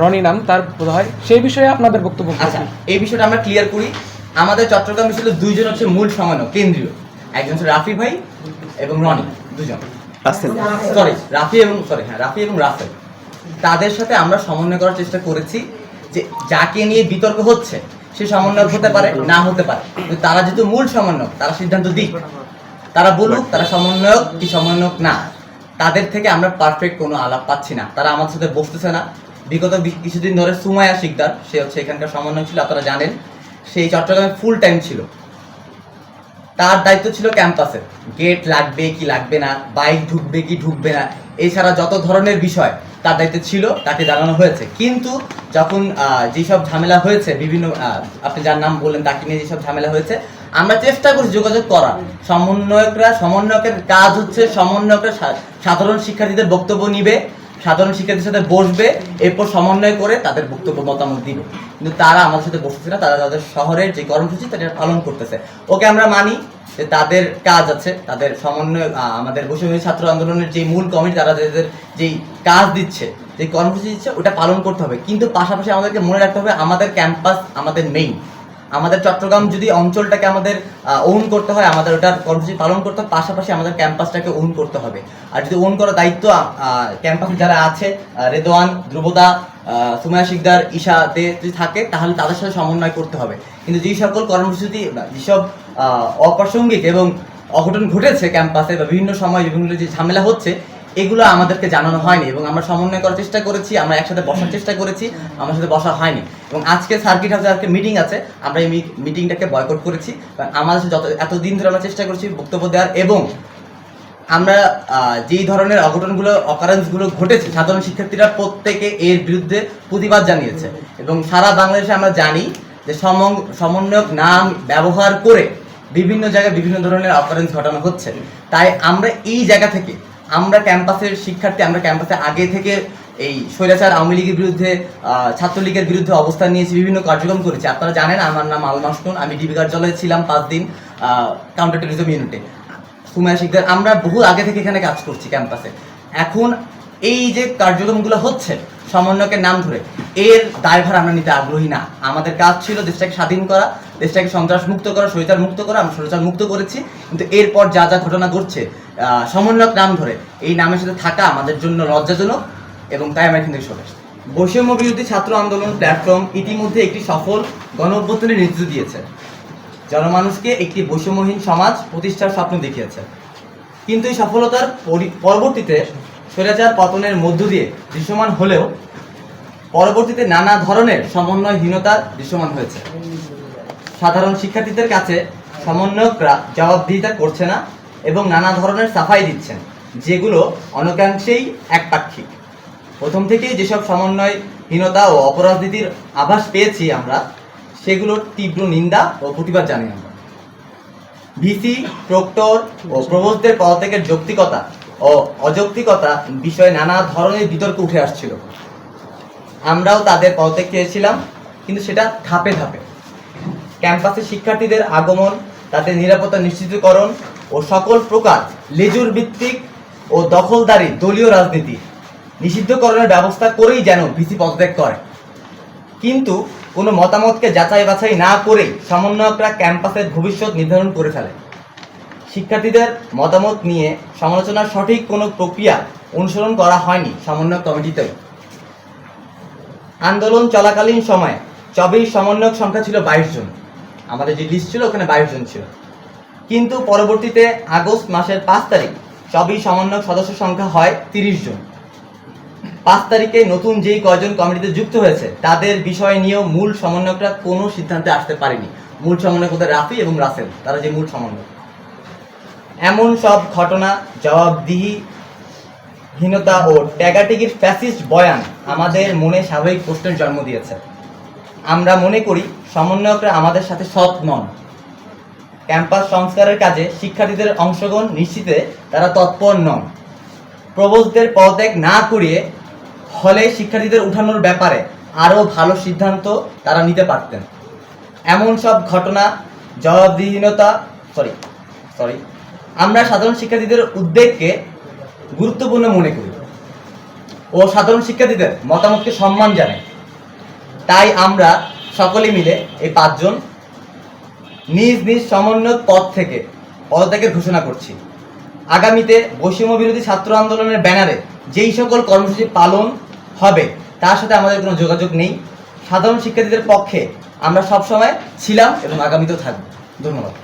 রনি নাম তার বোধ হয়। সেই বিষয়ে আপনাদের বক্তব্য? আচ্ছা এই বিষয়টা আমরা ক্লিয়ার করি। আমাদের চট্টগ্রামে ছিল দুইজন হচ্ছে মূল সমন্বয় কেন্দ্রীয়। একজন হচ্ছে রাফি ভাই এবং রনি দুজন। সরি রাফি এবং সরি হ্যাঁ রাফি এবং রাফেল তাদের সাথে আমরা সমন্বয় করার চেষ্টা করেছি যে যাকে নিয়ে বিতর্ক হচ্ছে সে সমন্বয়ক হতে পারে না হতে পারে। কিন্তু তারা যেহেতু মূল সমন্বয়ক তারা সিদ্ধান্ত দিক। তারা বলুক তারা সমন্বয়ক কি সমন্বয়ক না তাদের থেকে আমরা পারফেক্ট কোনো আলাপ পাচ্ছি না। তারা আমাদের সাথে বসতেছে না। বিগত কিছুদিন ধরে সুমায়া শিকদার, সে হচ্ছে এখানকার সমন্বয় ছিল, আপনারা জানেন। সেই চট্টগ্রামে ফুল টাইম ছিল। তার দায়িত্ব ছিল ক্যাম্পাসে গেট লাগবে কি লাগবে না বাইক ঢুকবে কি ঢুকবে না, এছাড়া যত ধরনের বিষয় তার দায়িত্ব ছিল, তাকে জানানো হয়েছে। কিন্তু যখন যেসব ঝামেলা হয়েছে, বিভিন্ন আপনি যার নাম বললেন, তাকে নিয়ে যেসব ঝামেলা হয়েছে, আমরা চেষ্টা করছি যোগাযোগ করার। সমন্বয়করা, সমন্বয়কের কাজ হচ্ছে, সমন্বয়করা সাধারণ শিক্ষার্থীদের বক্তব্য নিবে। সাধারণ শিক্ষার্থীর সাথে বসবে, এরপর সমন্বয় করে তাদের বক্তব্য, মতামত দিবে। কিন্তু তারা আমাদের সাথে বসতেছে না, তারা তাদের শহরের যে কর্মসূচি তাদের পালন করতেছে। ওকে আমরা মানি যে তাদের কাজ আছে, তাদের সমন্বয় আমাদের বৈষম্য ছাত্র আন্দোলনের যে মূল কমিটি, তারা তাদের যেই কাজ দিচ্ছে যে কর্মসূচি দিচ্ছে, ওটা পালন করতে হবে। কিন্তু পাশাপাশি আমাদেরকে মনে রাখতে হবে, আমাদের ক্যাম্পাস আমাদের মেইন আমাদের চট্টগ্রাম যদি অঞ্চলটাকে আমাদের ওন করতে হয়, আমাদের ওটার কর্মসূচি পালন করতে হবে পাশাপাশি আমাদের ক্যাম্পাসটাকে ওন করতে হবে। আর যদি ওন করার দায়িত্ব ক্যাম্পাসে যারা আছে রেদোয়ান, ধ্রুবদা সুমায়া শিকদার, ঈশা দে যদি থাকে, তাহলে তাদের সাথে সমন্বয় করতে হবে। কিন্তু যেই সকল কর্মসূচি যেসব অপ্রাসঙ্গিক এবং অঘটন ঘটেছে ক্যাম্পাসে বা বিভিন্ন সময় বিভিন্ন যে ঝামেলা হচ্ছে এগুলো আমাদেরকে জানানো হয়নি এবং আমরা সমন্বয় করার চেষ্টা করেছি, আমরা একসাথে বসার চেষ্টা করেছি, আমার সাথে বসা হয়নি। এবং আজকে সার্কিট হাউসে আজকে মিটিং আছে, আমরা এই মিটিংটাকে বয়কট করেছি। আমাদের যত এতদিন ধরে আমরা চেষ্টা করছি বক্তব্য দেওয়ার এবং আমরা যেই ধরনের অঘটনগুলো অকারেন্সগুলো ঘটেছে, সাধারণ শিক্ষার্থীরা প্রত্যেকে এর বিরুদ্ধে প্রতিবাদ জানিয়েছে। এবং সারা বাংলাদেশে আমরা জানি যে সমং- সমন্বয়ক নাম ব্যবহার করে বিভিন্ন জায়গায় বিভিন্ন ধরনের অকারেন্স ঘটানো হচ্ছে। তাই আমরা এই জায়গা থেকে আমরা ক্যাম্পাসের শিক্ষার্থী, আমরা ক্যাম্পাসে আগে থেকে এই স্বৈরাচার আওয়ামী লীগের বিরুদ্ধে ছাত্রলীগের বিরুদ্ধে অবস্থান নিয়েছি, বিভিন্ন কার্যক্রম করেছি। আপনারা জানেন, আমার নাম আল আমি ডিবি কার্যালয়ে ছিলাম পাঁচ দিন কাউন্টার টেরিজম ইউনিটে সুমায়া শিকদার, আমরা বহু আগে থেকে এখানে কাজ করছি ক্যাম্পাসে। এখন এই যে কার্যক্রমগুলো হচ্ছে, সমন্বয়কের নাম ধরে, এর দায়ভার আমরা নিতে আগ্রহী না। আমাদের কাজ ছিল দেশটাকে স্বাধীন করা, দেশটাকে সন্ত্রাস মুক্ত করা, স্বৈরাচার মুক্ত করা, আমরা স্বৈরাচার মুক্ত করেছি। কিন্তু এরপর যা যা ঘটনা ঘটছে সমন্বয়ক নাম ধরে। এই নামের সাথে থাকা আমাদের জন্য লজ্জাজনক এবং তাই আমরা এখান থেকে সরে আসছি। বৈষম্য বিরোধী ছাত্র আন্দোলন প্ল্যাটফর্ম ইতিমধ্যে একটি সফল গণ অভ্যুত্থানের নেতৃত্ব দিয়েছে। জনমানুষকে একটি বৈষম্যহীন সমাজ প্রতিষ্ঠার স্বপ্ন দেখিয়েছে। কিন্তু এই সফলতার পরি- পরবর্তীতে স্বৈরাচার পতনের মধ্য দিয়ে দৃশ্যমান হলেও পরবর্তীতে নানা ধরনের সমন্বয়হীনতা দৃশ্যমান হয়েছে। সাধারণ শিক্ষার্থীদের কাছে সমন্বয়করা জবাবদিহিতা করছে না। এবং নানা ধরনের সাফাই দিচ্ছেন, যেগুলো অনেকাংশেই একপাক্ষিক। প্রথম থেকেই যেসব সমন্বয়হীনতা ও অপরাজনীতির আভাস পেয়েছি আমরা, সেগুলোর তীব্র নিন্দা ও প্রতিবাদ জানাই আমরা। ভিসি, প্রক্টর ও প্রবোধদের পদত্যাগের যৌক্তিকতা ও অযৌক্তিকতা বিষয়ে নানা ধরনের বিতর্ক উঠে আসছিল। আমরাও তাদের পদত্যাগ চেয়েছিলাম, কিন্তু সেটা ধাপে ধাপে। ক্যাম্পাসে শিক্ষার্থীদের আগমন, তাদের নিরাপত্তা নিশ্চিতকরণ ও সকল প্রকার লেজুর ভিত্তিক ও দখলদারি দলীয় রাজনীতি নিষিদ্ধকরণের ব্যবস্থা করেই যেন ভিসি পদত্যাগ করে। কিন্তু কোনো মতামতকে যাচাই বাছাই না করেই সমন্বয়করা ক্যাম্পাসের ভবিষ্যৎ নির্ধারণ করে ফেলে। শিক্ষার্থীদের মতামত নিয়ে সমালোচনার সঠিক কোনো প্রক্রিয়া অনুসরণ করা হয়নি সমন্বয় কমিটিতেও আন্দোলন চলাকালীন সময়ে চব্বিশ সমন্বয়ক সংখ্যা ছিল বাইশ জন। আমাদের যে লিস্ট ছিল, ওখানে বাইশ জন ছিল। কিন্তু পরবর্তীতে আগস্ট মাসের পাঁচ তারিখ সবই সমন্বয়ক সদস্য সংখ্যা হয় তিরিশ জন। পাঁচ তারিখে নতুন যেই কয়জন কমিটিতে যুক্ত হয়েছে, তাদের বিষয় নিয়েও মূল সমন্বয়করা কোনো সিদ্ধান্তে আসতে পারেনি। মূল সমন্বয়ক ওদের রাফি এবং রাসেল। তারা যে মূল সমন্বয়ক। এমন সব ঘটনা, জবাবদিহি, হীনতা ও ট্যাগাটিকির ফ্যাসিস্ট বয়ান আমাদের মনে স্বাভাবিক প্রশ্নের জন্ম দিয়েছে। আমরা মনে করি, সমন্বয়করা আমাদের সাথে সৎ নন। ক্যাম্পাস সংস্কারের কাজে শিক্ষার্থীদের অংশগ্রহণ নিশ্চিতে তারা তৎপর নন। প্রবোধদের পদত্যাগ না করিয়ে হলে শিক্ষার্থীদের উঠানোর ব্যাপারে আরও ভালো সিদ্ধান্ত তারা নিতে পারতেন। এমন সব ঘটনা, জবাবদিহীনতা সরি সরি আমরা সাধারণ শিক্ষার্থীদের উদ্বেগকে গুরুত্বপূর্ণ মনে করি ও সাধারণ শিক্ষার্থীদের মতামতকে সম্মান জানাই। তাই আমরা সকলে মিলে এই পাঁচজন নিজ নিজ সমন্বয় পদ থেকে পদত্যাগের ঘোষণা করছি। আগামীতে বৈষম্য বিরোধী ছাত্র আন্দোলনের ব্যানারে যেই সকল কর্মসূচি পালন হবে, তার সাথে আমাদের কোনো যোগাযোগ নেই। সাধারণ শিক্ষার্থীদের পক্ষে আমরা সবসময় ছিলাম এবং আগামীতেও থাকব। ধন্যবাদ।